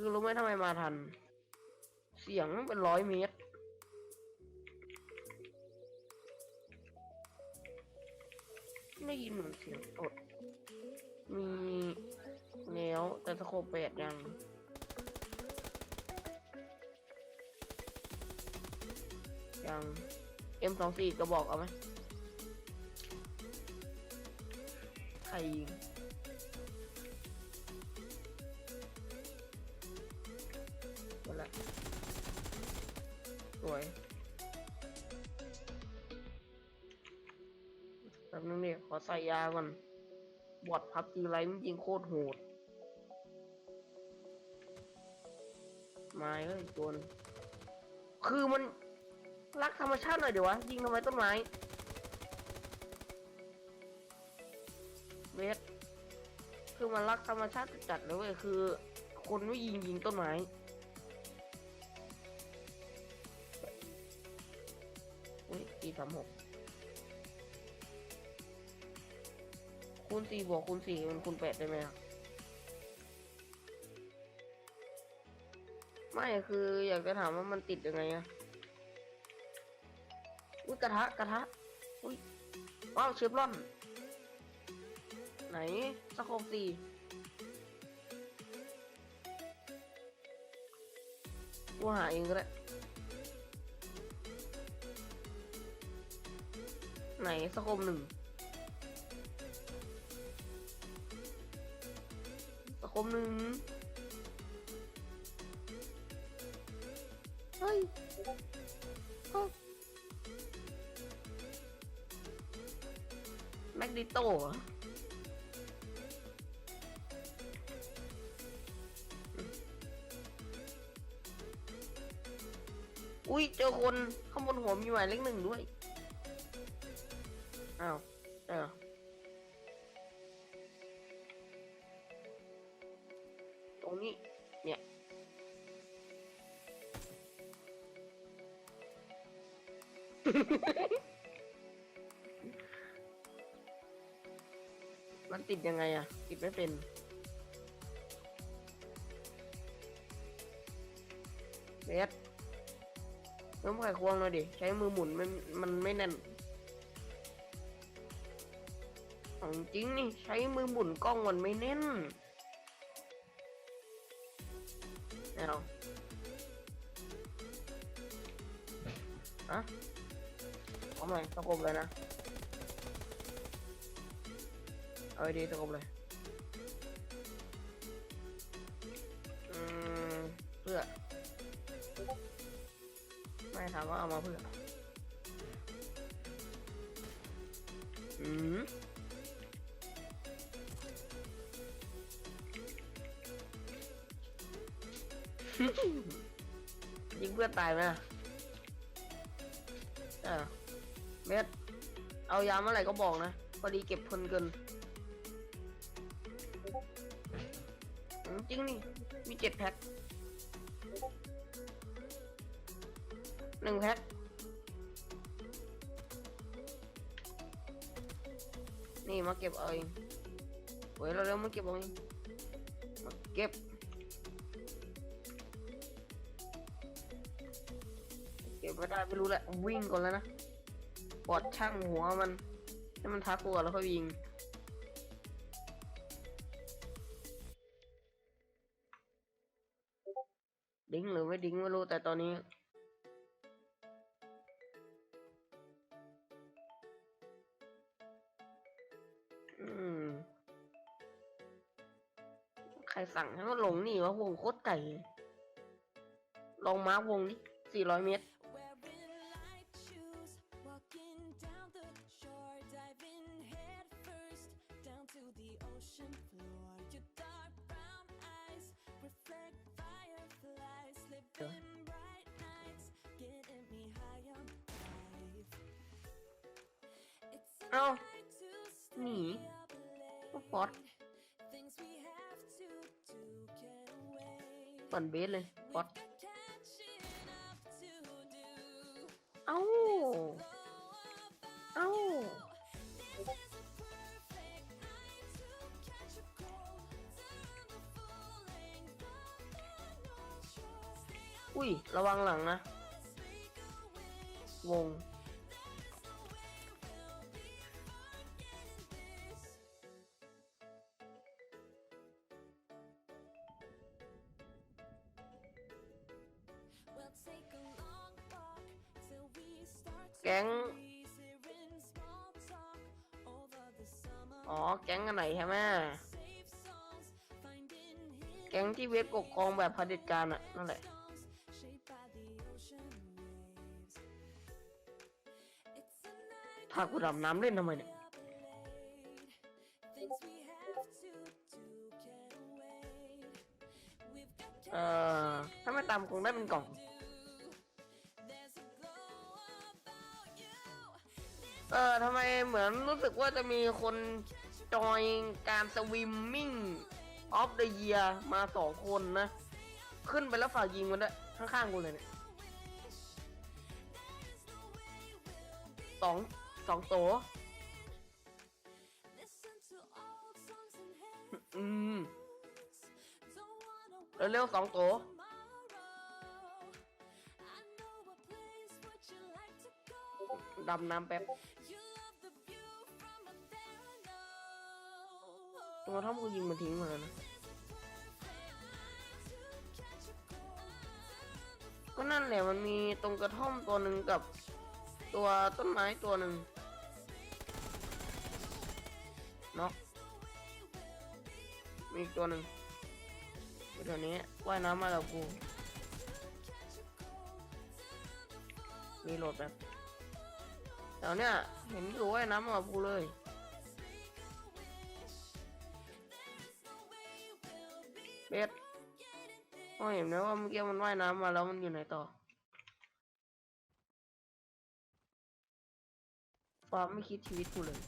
คือรู้ไหมทำไมมาทัน เสียงเป็นร้อยเมตรได้ยินเหมือนเสียงตดมีแล้วแต่สโคปแปดยังยัง M24 กระบอกเอาไหมใครยิง หมดละสวยแป๊บนึงเนี่ยขอใส่ยาก่อนบอดพับจีไรมันยิงโคตรโหดมาเอ้ยตัวนึงคือมันรักธรรมชาติหน่อยเดี๋ยววะ ยิงทำไมต้นไม้เวทคือมันรักธรรมชาติจัดเลยเว้ยคือ คนไม่ยิงยิงต้นไม้ อุ้ยตีสามหกคูณสี่บวกคูณสี่มันคูณแปดได้ไหมอะไม่คืออยากจะถามว่ามันติดยังไงอะอุ้ยกระทะกระทะอุ้ยว้าวเชฟรอน ไหนสโคปสี่กูหาเองก็ได้ ไหนสโคปหนึ่งสโคปหนึ่งเฮ้ยเฮ้ยแมกดิโตออุ้ยเจอคนข้างบนหัวมีหมายเลขหนึ่งด้วย มันติดยังไงอะติดไม่เป็น เบสน้ำไข่ควงเลยดิ ใช้มือหมุนมันมันไม่แน่น ของจริงนี่ ใช้มือหมุนกล้องมันไม่แน่นเอาอะ เอาใหม่ตะกบเลยนะ เอาดีตะกบเลย อืม เพื่อ ไม่ถามว่าเอามาเพื่อ อืมยิงเพื่อนตายไหมล่ะ เม็ดเอายาเมื่อไหร่ก็บอกนะพอดีเก็บเพลินเกินจริงนี่ มีเจ็ดแพ็คหนึ่งแพ็คนี่มาเก็บเอาเองเว้ยเราเร็วมาเก็บเอาเองมาเก็บ เก็บไม่ได้ไม่รู้แหละวิ่งก่อนแล้วนะ ปอดช่างหัวมันให้มันทักกูแล้วค่อยยิงดิ้งหรือไม่ดิ้งไม่รู้แต่ตอนนี้ ใครสั่งให้มันลงนี่วะวงโคตรไก่ ลองมาร์วงนี่สี่ร้อยเมตร late. พวกฟ แก๊ง อ๋อ แก๊งอะไรใช่ไหมแก๊งที่เวทปกครองแบบเผด็จการอะนั่นแหละถ้ากูดำน้ำเล่นทำไมเนี่ย เอ่อ ถ้าไม่ตามคงได้เป็นกล่อง เออทำไมเหมือนรู้สึกว่าจะมีคนจอยการสวิมมิ่งออฟเดอะเยียมาสองคนนะ ขึ้นไปแล้วฝากยิงมันด้วยข้างๆกูเลยเนี่ยสองสองโตวอืมเร็วๆสองโต ดำน้ำแป๊บ You love the view from up there, I know. ตัวท่อมกูยิงมันทิ้งมานะก็นั่นแหละมันมีตรงกระท่อมตัวหนึ่งกับ ตัวต้นไม้ตัวหนึ่งเนาะมีอีกตัวหนึ่งอยู่แถวนี้ว่ายน้ำมากับกูมีโหลดแบบ วเนี้ยเห็นอยู่ว่ายน้ำมากูเลยเบสพ่อเห็นไหมว่าเมื่อกี้มันว่ายน้ำมาแล้วมันอยู่ไหนต่อฟ้าไม่คิดชีวิตกูเลย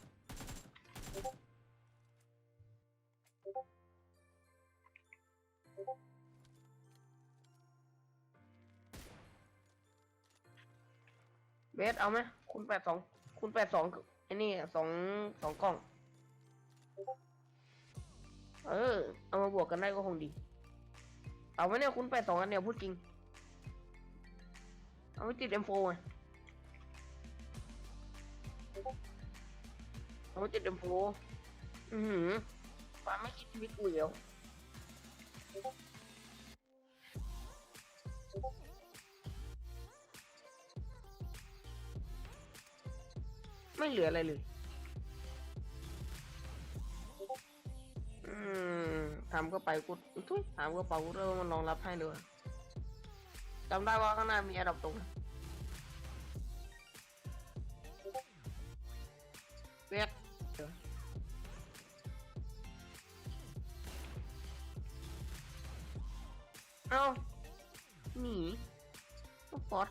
เบสเอาไหม คุณแปดสองคุณแปดสองไอ้นี่สองสองกล่อง เออ เอามาบวกกันได้ก็คงดี เอาไหมเนี่ยคุณแปดสองอันเดียพูดจริง เอาไปติดเอ็มโฟไงเอาไปติดเอ็มโฟอือหือฟ้าไม่คิดชีวิตกูอีกแล้ว ไม่เหลืออะไรเลยอืมทำก็ไปกูทุยถามก็เป่ากูเริ่มมันรองรับให้เลยจำได้ว่าข้างหน้ามีอดับตรงเวียกเดี๋ยวเอ้าหนีฟอด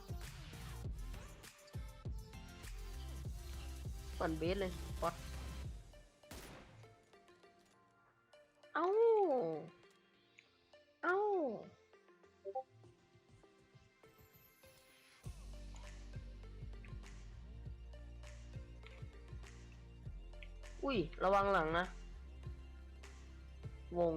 ปั่นเบสเลยฟอดเอ้า เอ้า อุ้ย ระวังหลังนะ วง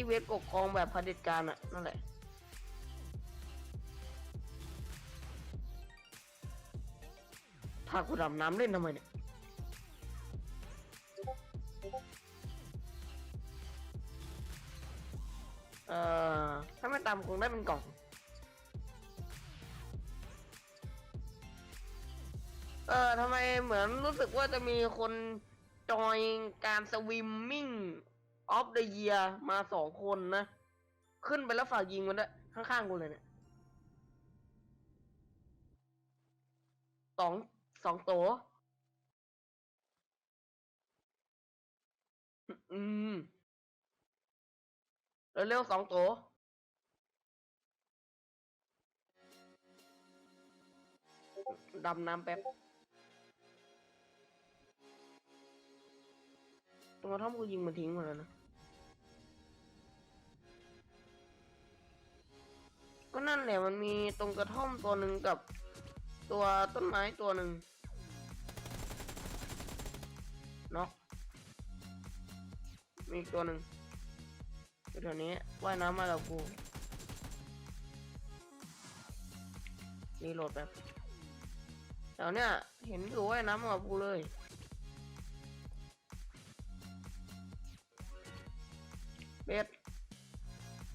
ที่เวทปกครองแบบเผด็จการอะนั่นแหละพากูดำน้ำเล่นทำไมเนี่ยเอ่อ ถ้าไม่ตามคงได้เป็นกล่อง เออทำไมเหมือนรู้สึกว่าจะมีคนจอยการสวิมมิ่ง ออฟเดอะเยียมาสองคนนะ ขึ้นไปแล้วฝากยิงมันด้วยข้างๆกูเลยเนี่ยสองสองตัวอืมเร็วๆสองตัวดำน้ำแป๊บตรงกระท่อมกูยิงมันทิ้งหมดแล้วนะ ก็นั่นแหละมันมีตรงกระท่อมตัวหนึ่งกับตัวต้นไม้ตัวหนึ่งเนาะมีอีกตัวหนึ่งอยู่แถวนี้ว่ายน้ำมากับกูรีโหลดแบบแถวเนี้ยเห็นอยู่ว่ายน้ำมากับกูเลย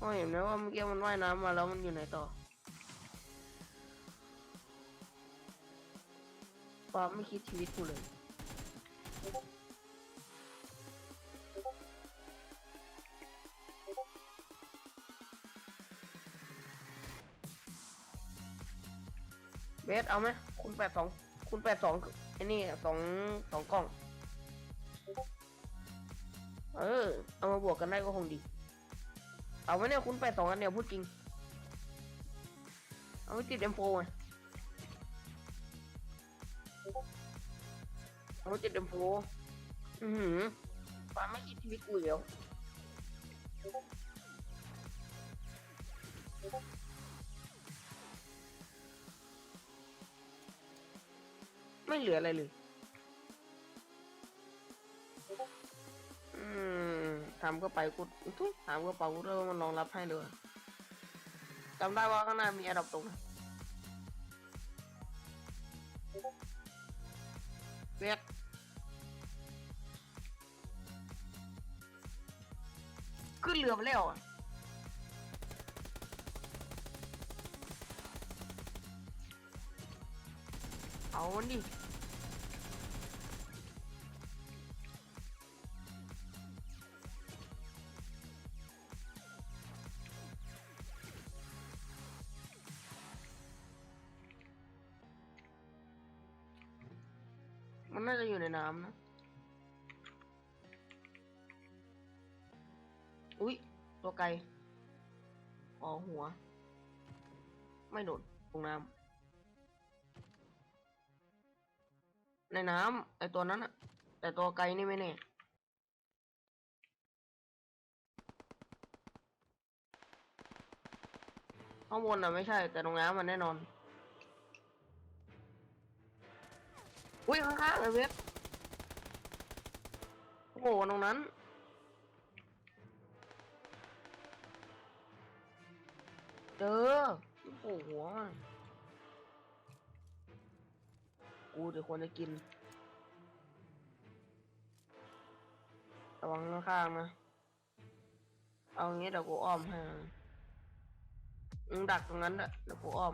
พ่อเห็นไหมว่าเมื่อกี้มันว่ายน้ำมาแล้วมันอยู่ไหนต่อป้าไม่คิดชีวิตกูเลยเบสเอาไหมคุณแปดสองคุณแปดสองไอ้นี่สองสองกล่อง เออ เอามาบวกกันได้ก็คงดี เอาไหมเนี่ยคุณแปสองอันเนี่ยพูดจริง เอาไปติดเอ็มโฟไงเอาไปติดเอ็มโฟอือหือปาไม่คิดชีวิตกูอีกแล้วไม่เหลืออะไรเลย ทำก็ไปกูทุยถามก็เปากูด้วยว่ามันรองรับให้เลยจำได้ว่าข้างหน้ามีแอร์ดรอปตรงนะเวียกขึ้นเรือมาแล้วอะเอาดิ มันน่าจะอยู่ในน้ำนะ อุ๊ย ตัวไกลอ๋อหัว ไม่โดดลงน้ำในน้ำไอตัวนั้นอะแต่ตัวไกลนี่ไม่แน่ข้างบนอะไม่ใช่ แต่ตรงน้ำมันแน่นอน อุ้ยข้างๆเลยเว็บโอ้โหตรงนั้น เจอโอ้โหหัวมันกูเดี๋ยวควรจะกิน ระวังข้างๆนะ เอางี้เดี๋ยวกูอ้อมให้มึงดักตรงนั้นแหละเดี๋ยวกูอ้อม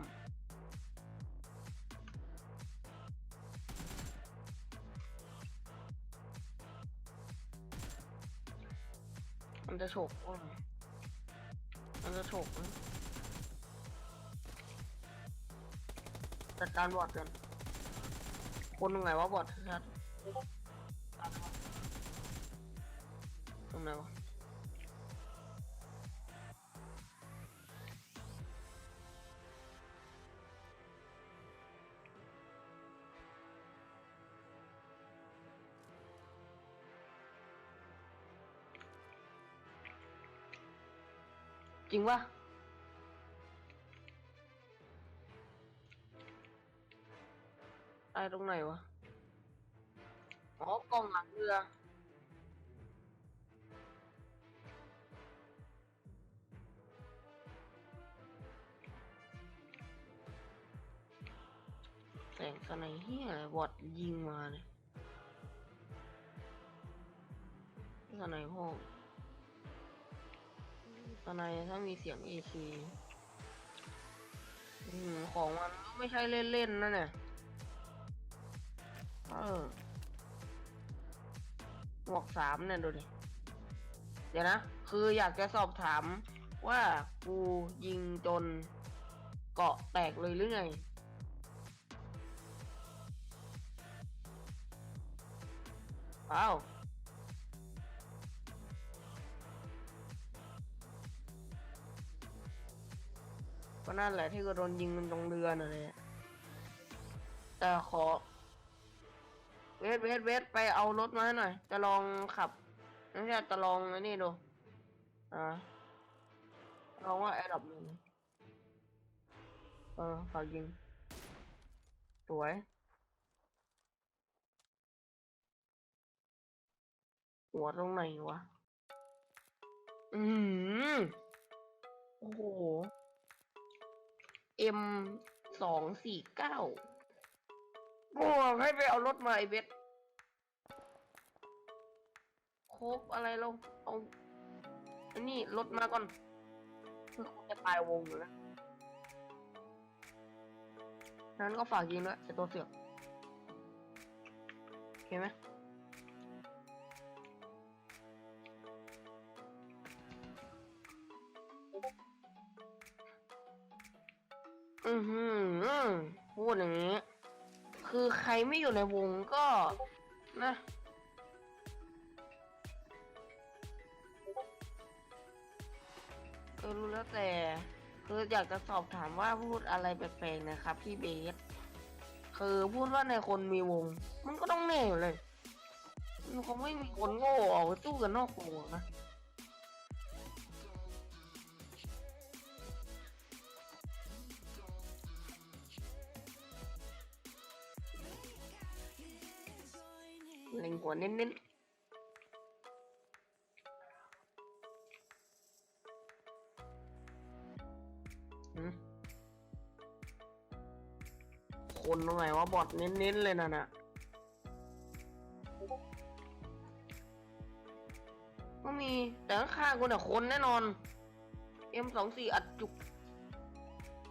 มันจะฉกมันจะฉกจัดการบอดกันคนตรงไหนวะบอดชัด จริงปะตายตรงไหนวะ อ๋อกลองหลังเรือแสงสไนเฮียอะไรบอดยิงมาเนี่ยสไนห้อง สไนถ้ามีเสียง AK อืมของมันก็ไม่ใช่เล่นๆนะเนี่ยเออหมวกสามเนี่ยดูดิ เดี๋ยวนะ คืออยากจะสอบถามว่ากูยิงจนเกาะแตกเลยหรือไงอ้าว ก็นั่นแหละที่ก็โดนยิงมันตรงเรือน่ะเลยแต่ขอ เวทเวทเวทไปเอารถมาหน่อย จะลองขับงั้นอยากจะลองนนี้ดู อ่าลองว่าแอร์ดับหนึ่งเออฝากยิง สวยหัวตรงไหนวะ อืมโอ้โห M สองสี่เก้าบอกให้ไปเอารถมาไอเบสโคบอะไรเราเอาอันนี้รถมาก่อนคือคงจะตายวงอยู่แล้วนั้นก็ฝากยิงด้วยไอตัวเสือกโอเคไหม อือหือพูดอย่างนี้ คือใครไม่อยู่ในวงก็นะเออรู้แล้วแต่ คืออยากจะสอบถามว่าพูดอะไรแปลกๆนะครับ พี่เบส คือพูดว่าในคนมีวง มันก็ต้องแน่อยู่เลยมันคงไม่มีคนโง่ออกไปสู้กันนอกวงนะ หัวเน้นๆคนตรงไหนวะบอดเน้นๆเลยนะน่ะก็มีแต่ข้างๆกูเนี่ยคนแน่นอน M24 อัดจุก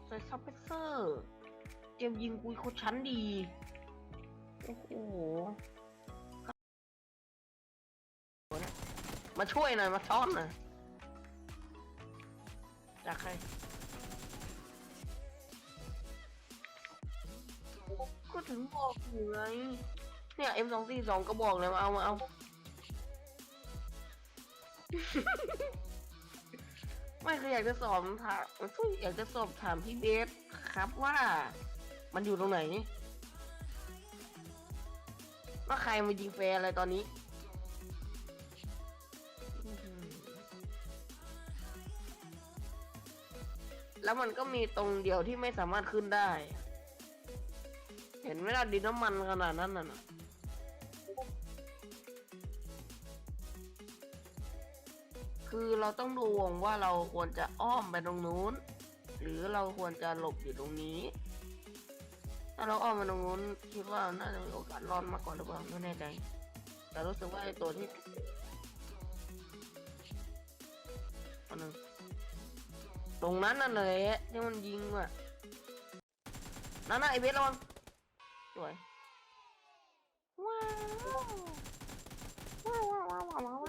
ใส่ซับเพเซอร์เตรียมยิงกุยโคตรชั้นดี โอ้โห มาช่วยหน่อยมาช้อนหน่อยจากใครก็ถึงบอกอยู่ไงเนี่ย M สองสี่สองก็บอกเลยมาเอามาเอาไม่คืออยากจะสอบถามอยากจะสอบถามพี่เบสครับว่า มันอยู่ตรงไหนว่าใครมายิงแฟร์อะไรตอนนี้ แล้วมันก็มีตรงเดียวที่ไม่สามารถขึ้นได้ เห็นไหมล่ะดินน้ำมันขนาดนั้นน่ะคือเราต้องดูวงว่าเราควรจะอ้อมไปตรงนู้น หรือเราควรจะหลบอยู่ตรงนี้ ถ้าเราอ้อมไปตรงนู้นคิดว่าน่าจะมีโอกาสรอดมากกว่าหรือเปล่าไม่แน่ใจแต่รู้สึกว่าไอ้ตัวที่อันนึง ตรงนั้นน่ะเลยที่มันยิงอะนั่นน่ะไอเบสระวังสวยว้าวว้าวว้าวว้าวว้าวว้าว